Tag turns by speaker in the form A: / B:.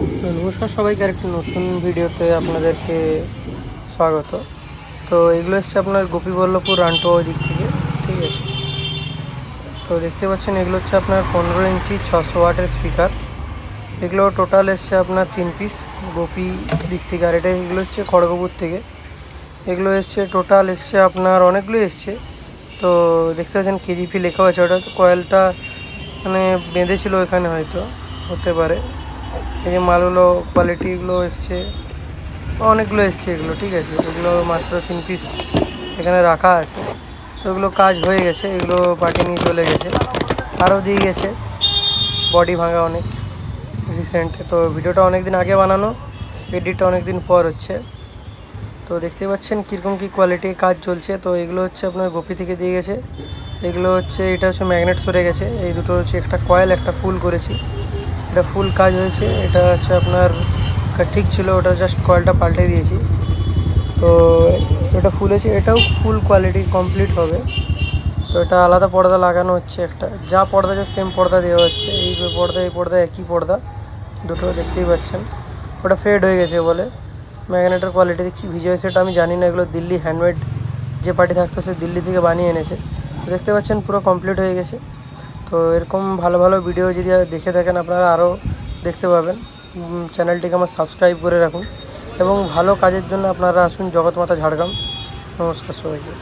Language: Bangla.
A: নমস্কার সবাইকে, আরেকটি নতুন ভিডিওতে আপনাদেরকে স্বাগত। তো এগুলো এসছে আপনার গোপীবল্লভপুর রান্টো ওই দিক থেকে, ঠিক আছে? তো দেখতে পাচ্ছেন, এগুলো হচ্ছে আপনার পনেরো ইঞ্চি ছশো ওয়াটের স্পিকার। এগুলো টোটাল এসছে আপনার তিন পিস গোপী দিক থেকে, আর এটা এগুলো হচ্ছে খড়গপুর থেকে। এগুলো এসছে, টোটাল এসছে আপনার অনেকগুলো এসছে। তো দেখতে পাচ্ছেন, কেজিপি লেখা আছে, ওটা কয়েলটা মানে বেঁধেছিল এখানে হয়তো, হতে পারে। এই যে মালগুলো কোয়ালিটিগুলো এসছে। অনেকগুলো এসছে এগুলো, ঠিক আছে? এগুলো মাত্র তিন পিস এখানে রাখা আছে। তো এগুলো কাজ হয়ে গেছে, এগুলো পার্টি নিয়ে চলে গেছে। আরও দিয়ে গেছে। বডি ভাঙা অনেক রিসেন্ট তো ভিডিওটা অনেক দিন আগে বানানো এডিটটা অনেক দিন পর হচ্ছে। তো দেখতে পাচ্ছেন কীরকম কী কোয়ালিটির কাজ চলছে। তো এগুলো হচ্ছে আপনার গোপি থেকে দিয়ে গেছে। এগুলো হচ্ছে, এটা হচ্ছে ম্যাগনেট সরে গেছে। এই দুটো হচ্ছে একটা কয়েল একটা ফুল করেছি। এটা ফুল কাজ হয়েছে, এটা হচ্ছে আপনার ঠিক ছিল, ওটা জাস্ট কয়েলটা পাল্টে দিয়েছি। তো এটা ফুল হয়েছে, এটাও ফুল কোয়ালিটি কমপ্লিট হবে। তো এটা আলাদা পর্দা লাগানো হচ্ছে একটা। যা পর্দা আছে সেম পর্দা দেওয়া হচ্ছে। এই পর্দা এই পর্দা, একই পর্দা। দুটো দেখতেই পাচ্ছেন। ওটা ফেড হয়ে গেছে বলে। ম্যাগনেটের কোয়ালিটি কী ভিজে হয়েছে, সেটা আমি জানি না। এগুলো দিল্লি হ্যান্ডমেড যে পার্টি থাকতো, সে দিল্লি থেকে বানিয়ে এনেছে। দেখতে পাচ্ছেন, পুরো কমপ্লিট হয়ে গেছে। তো এরকম ভালো ভালো ভিডিও যদি দেখে থাকেন আপনারা আরও দেখতে পাবেন। চ্যানেলটিকে আমার সাবস্ক্রাইব করে রাখুন। এবং ভালো কাজের জন্য আপনারা আসুন জগৎমাতা ঝাড়গ্রাম। নমস্কার সবাইকে।